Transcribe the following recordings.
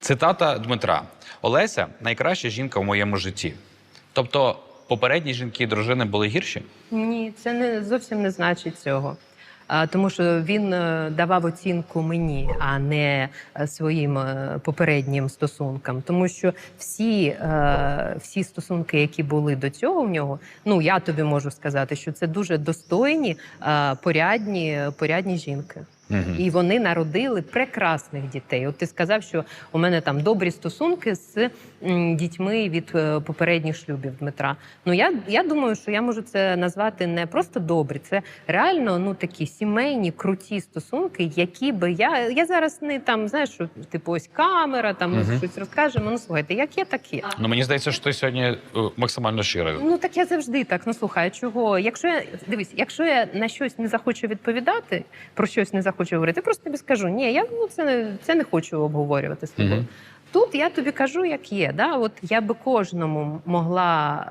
Цитата Дмитра: Олеся найкраща жінка в моєму житті. Тобто, попередні жінки і дружини були гірші? Ні, це не зовсім не значить цього. А, Тому що він е, давав оцінку мені, а не е, своїм е, попереднім стосункам. Тому що всі, всі стосунки, які були до цього в нього, ну я тобі можу сказати, що це дуже достойні, порядні, порядні жінки. Угу. І вони народили прекрасних дітей. От ти сказав, що у мене там добрі стосунки з дітьми від е, попередніх шлюбів Дмитра. Ну я, я думаю, що я можу це назвати не просто добрі, це реально ну такі сімейні, круті стосунки, які би я. Я зараз не там знаєш, що типу ось камера, там ми щось розкажемо. Ну слухайте, як є, так є. Ну мені здається, що ти сьогодні е, максимально щирий. Ну так я завжди так. Ну слухай, чого? Якщо я дивись, якщо я на щось не захочу відповідати, про щось не захочу говорити, я просто тобі скажу, ні, я ну це не це не хочу обговорювати з тобою. Мгм. Тут я тобі кажу, як є. Да? От я би кожному могла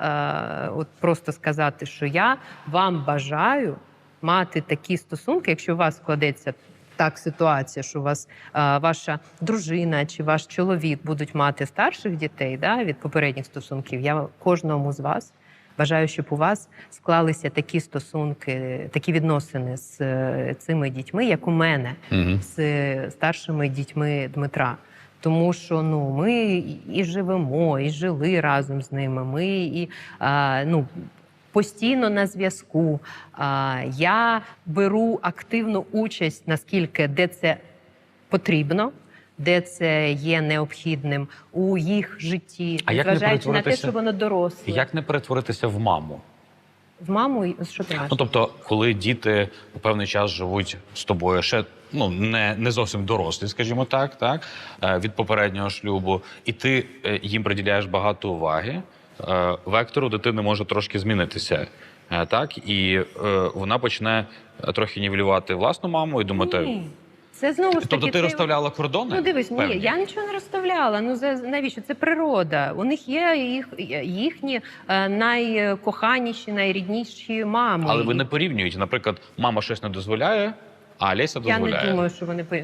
е, от просто сказати, що я вам бажаю мати такі стосунки, якщо у вас складеться. Так, ситуація, що у вас е, ваша дружина чи ваш чоловік будуть мати старших дітей да, від попередніх стосунків. Я кожному з вас бажаю, щоб у вас склалися такі стосунки, такі відносини з е, цими дітьми, як у мене Угу. з е, старшими дітьми Дмитра. Тому що ну ми і живемо, і жили разом з ними. Ми і а, ну. Постійно на зв'язку. А, я беру активну участь, наскільки де це потрібно, де це є необхідним у їх житті, А як не на те, що воно доросле. Як не перетворитися в маму? В маму і- що ти маєш? Ну тобто, коли діти у певний час живуть з тобою, ще ну не, не зовсім дорослі, скажімо так, так е, від попереднього шлюбу, і ти е, їм приділяєш багато уваги. е, Вектор у дитини може трошки змінитися. Так, і е, вона почне трохи нівелювати власну маму і думати. Ні. Це знову ж таки Тобто ти розставляла кордони? Ну, дивись, ні, я нічого не розставляла. Ну за навіщо? Це природа. У них є їх їхні е, найкоханіші, найрідніші мами. Але ви не порівнюєте. Наприклад, мама щось не дозволяє, а Леся дозволяє. я не думаю, що вони по-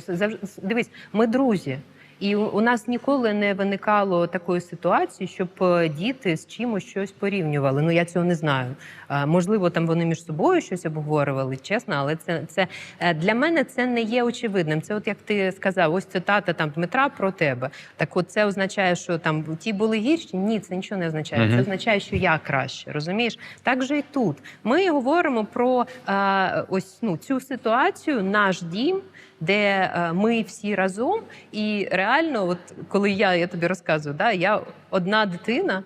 дивись. Ми друзі. І у нас ніколи не виникало такої ситуації, щоб е, діти з чимось щось порівнювали. Ну я цього не знаю. Е, Можливо, там вони між собою щось обговорювали, чесно, але це, це е, для мене це не є очевидним. Це, от як ти сказав, ось цитата там Дмитра про тебе. Так, от це означає, що там ті були гірші? Ні, це нічого не означає. Мгм. Це означає, що я краще. Розумієш? Так же і тут. Ми говоримо про е, ось ну цю ситуацію, наш дім. Де е, ми всі разом, і реально, от коли я, я тобі розказую, да, я одна дитина,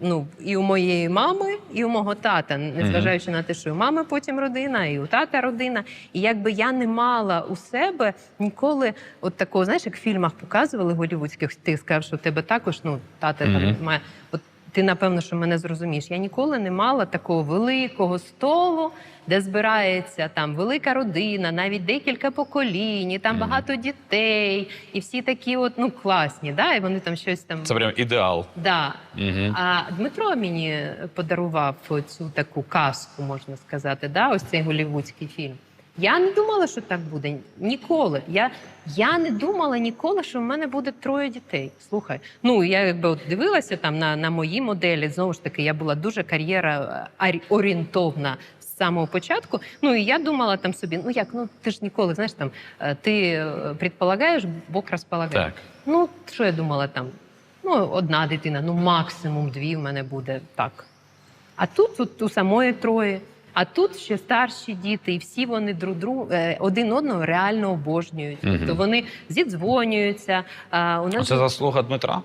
ну і у моєї мами, і у мого тата, незважаючи на те, що у мами потім родина, і у тата родина. І якби я не мала у себе ніколи от такого, знаєш, як в фільмах показували голівудських, ти сказав, що у тебе також ну тата там має. От ти напевно, що мене зрозумієш. Я ніколи не мала такого великого столу, де збирається там велика родина, навіть декілька поколінь, і там багато дітей, і всі такі, от ну класні, да, і вони там щось там. Це прям ідеал. Да. Угу. А Дмитро мені подарував цю таку казку, можна сказати, да, ось цей голівудський фільм. Я не думала, що так буде. Ніколи. Я, я не думала ніколи, що в мене буде троє дітей. Слухай, ну я якби от дивилася там на, на мої моделі. Знову ж таки, я була дуже кар'єра орієнтовна з самого початку. Ну і я думала там собі, ну як, ну ти ж ніколи, знаєш, там е, ти е, предполагаєш, Бог розполагає. Так. Ну, що я думала там? Ну, одна дитина, ну максимум дві в мене буде так. А тут, тут у самої троє. А тут ще старші діти, і всі вони друг другу е, один одного реально обожнюють. Тобто вони зідзвонюються. А у нас Це заслуга Дмитра.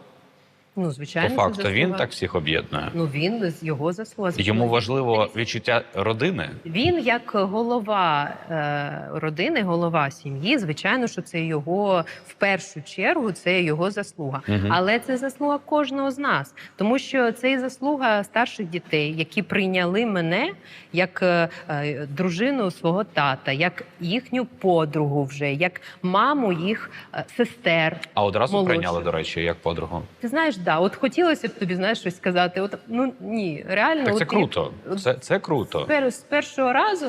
Ну звичайно, це факту він заслуга. так всіх об'єднує. Ну він з його заслуга. Йому важливо відчуття родини. Він як голова е, родини, голова сім'ї, звичайно, що це його в першу чергу, це його заслуга. Мгм. Але це заслуга кожного з нас, тому що це і заслуга старших дітей, які прийняли мене як е, е, дружину свого тата, як їхню подругу, вже як маму їх е, сестер. А одразу Молодших. прийняли, до речі, як подругу. Ти знаєш, да, от хотілося б тобі знаєш щось сказати. От ну ні, реально Так це от, круто. от Це, це круто. Пер, з першого разу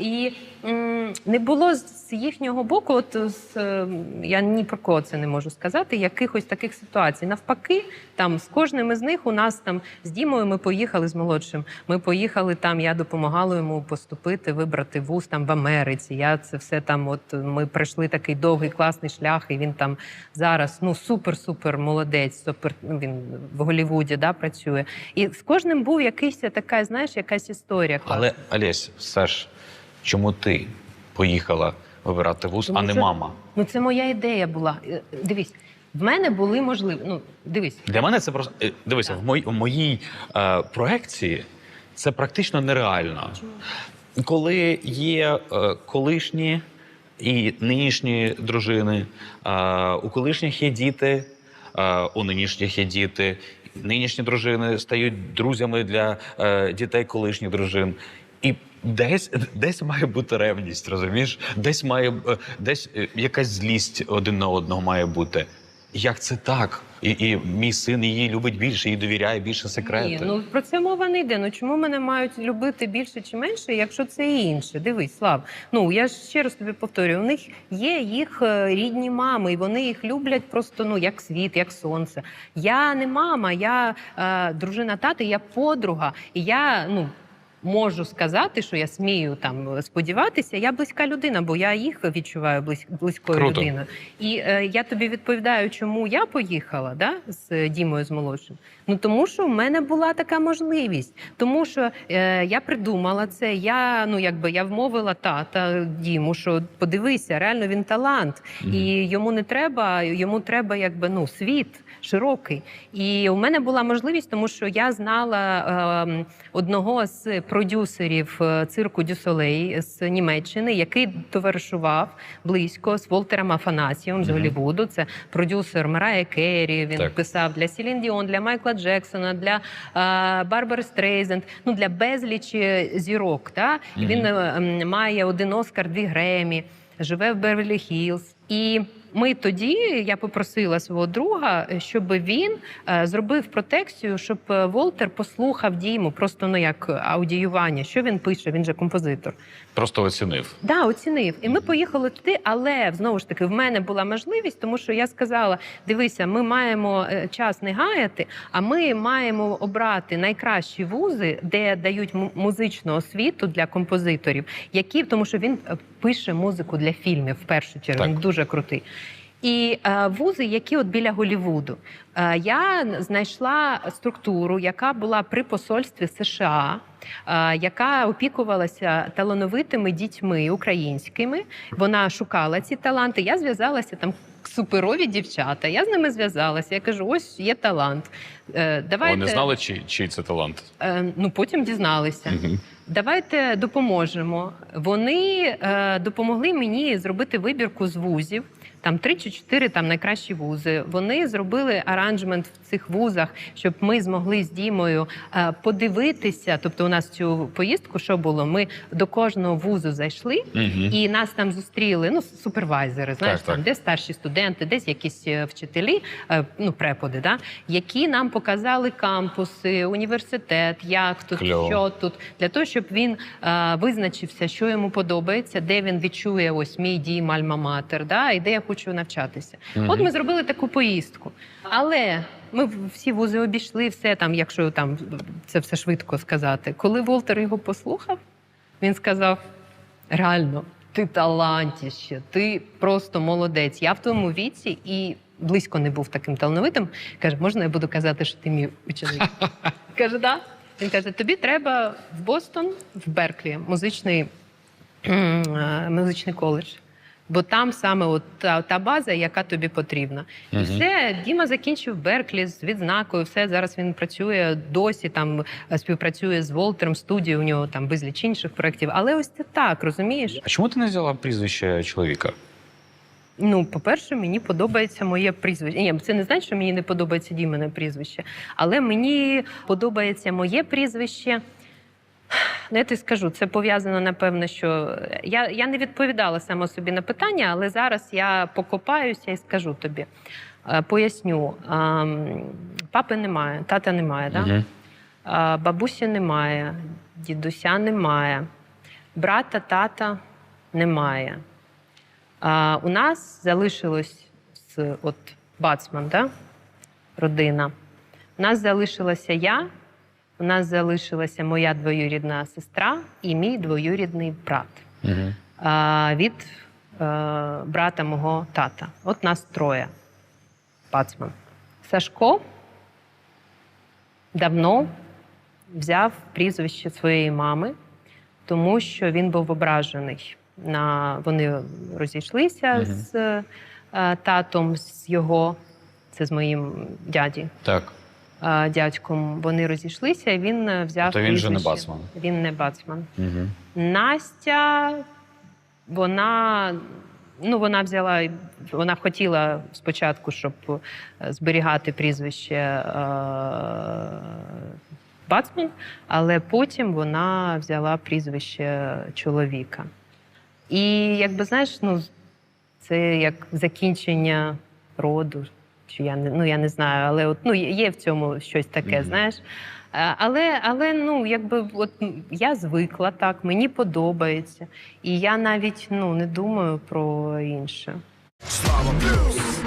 і м, не було з їхнього боку, от з, е, я ні про кого це не можу сказати, якихось таких ситуацій. Навпаки, там з кожним із них у нас там з Дімою ми поїхали з молодшим. Ми поїхали там, я допомагала йому поступити, вибрати вуз там в Америці. Я це все там. От ми пройшли такий довгий класний шлях, і він там зараз ну супер-супер молодець. Супер він в Голлівуді да, працює. І з кожним був якийсь така, знаєш, якась історія. Але Олесь, все ж, чому ти поїхала вибирати вуз, Тому а не що- мама? Ну, це моя ідея була. Е, Дивись, в мене були можливі. Ну, дивись, Для мене це просто е, дивися, в моїй в моїй е, проекції це практично нереально. Коли є е, колишні і нинішні дружини, е, у колишніх є діти, у нинішніх є діти. Нинішні дружини стають друзями для е, дітей колишніх дружин. І десь, десь має бути ревність, розумієш? Десь має е, десь е, якась злість один на одного має бути. Як це так? І, і мій син її любить більше, їй довіряє більше секрети. ні, ну про це мова не йде. Ну чому мене мають любити більше чи менше, якщо це інше? Дивись, Слав. Ну я ж ще раз тобі повторюю, у них є їх е, рідні мами, і вони їх люблять просто ну як світ, як сонце. Я не мама, я е, дружина тати, я подруга, і я ну. Можу сказати, що я смію там сподіватися. Я близька людина, бо я їх відчуваю близь, близькою Круто. людиною. І е, я тобі відповідаю, чому я поїхала да, з Дімою з молодшим. Ну тому що в мене була така можливість. Тому що е, я придумала це. Я ну якби я вмовила тата Діму, що подивися, реально він талант, і йому не треба, йому треба якби ну світ широкий. І у мене була можливість, тому що я знала е, одного з продюсерів е, цирку Дюсолей з Німеччини, який товаришував близько з Волтером Афанасієм з. Голлівуду. Це продюсер Марая Керрі. Він Так. писав для Сілін Діон, для Майкла Джексона, для е, Барбари Стрейзенд, ну для безлічі зірок. Та? І Мгм. Він е, м, має один Оскар, дві Гремі, живе в Беверлі Хіллз. І ми тоді я попросила свого друга, щоб він е, зробив протекцію, щоб е, Волтер послухав Діму, просто ну як аудіювання. Що він пише? Він же композитор. Просто оцінив. Да, оцінив. І ми поїхали туди, але знову ж таки в мене була можливість, тому що я сказала: дивися, ми маємо е, час не гаяти, а ми маємо обрати найкращі вузи, де дають музичну освіту для композиторів, які тому, що він е, пише музику для фільмів в першу чергу. Так. Він дуже крутий. І е, вузи, які от біля Голівуду. Е, я знайшла структуру, яка була при посольстві США, е, яка опікувалася талановитими дітьми українськими. Вона шукала ці таланти. Я зв'язалася там. Суперові дівчата. Я з ними зв'язалася. Я кажу: ось є талант. Е, давайте Вони знали, чи, чий це талант. Е, ну потім дізналися. Угу. Давайте допоможемо. Вони е, допомогли мені зробити вибірку з вузів. Там три чи чотири там найкращі вузи. Вони зробили аранжмент в цих вузах, щоб ми змогли з Дімою е, подивитися. Тобто, у нас цю поїздку, що було? Ми до кожного вузу зайшли. Мгм. І нас там зустріли ну супервайзери, знаєш, Так, так. там де старші студенти, десь якісь е, вчителі, е, ну преподи, да, які нам показали кампуси, університет, як тут, Кльово. що тут, для того, щоб він визначився, що йому подобається, де він відчує ось мій дім, альма-матер, да, і де я хочу навчатися. Мгм. От ми зробили таку поїздку. Але ми всі вузи обійшли, все там, якщо там це все швидко сказати. Коли Волтер його послухав, він сказав: реально, ти талантіще, ти просто молодець. Я в твоєму віці і близько не був таким талановитим. Каже, можна я буду казати, що ти мій ученик? Каже, да. Він каже: тобі треба в Бостон, в Берклі, музичний, музичний коледж. Бо там саме от та, та база, яка тобі потрібна. І Мгм. все, Діма закінчив Берклі з відзнакою. Все зараз він працює досі. Там е, співпрацює з Волтером студією. У нього там безліч інших проєктів. Але ось це так, розумієш? А чому ти не взяла прізвище чоловіка? Ну, по-перше, мені подобається моє прізвище. Ні, це не значить, що мені не подобається Дімине прізвище, але мені подобається моє прізвище. Ну, я тобі скажу, це пов'язано, напевно, що я, я не відповідала сама собі на питання, але зараз я покопаюся і скажу тобі. Е, Поясню, папи немає, тата немає, да? А, Бабусі немає, дідуся немає, брата, тата немає. У нас залишилось з, от, бацман, да? родина. У нас залишилася я, у нас залишилася моя двоюрідна сестра і мій двоюрідний брат Мгм. а, від е, брата мого тата. От нас троє. Бацман. Сашко давно взяв прізвище своєї мами, тому що він був ображений. На... Вони розійшлися Мгм. з е, татом, з його, це з моїм дяді, Так. Дядьком. Вони розійшлися, і він е, взяв. То він же не. Бацман. Він не бацман. Угу. Настя, вона, ну, вона взяла, вона хотіла спочатку, щоб е, зберігати прізвище е, Бацман, але потім вона взяла прізвище чоловіка. І якби знаєш, ну, це як закінчення роду. Чи я не ну я не знаю, але от ну є- в цьому щось таке, Мгм. знаєш. Е, Але, але ну, якби от я звикла так, мені подобається. І я навіть ну, не думаю про інше. Слава плюс.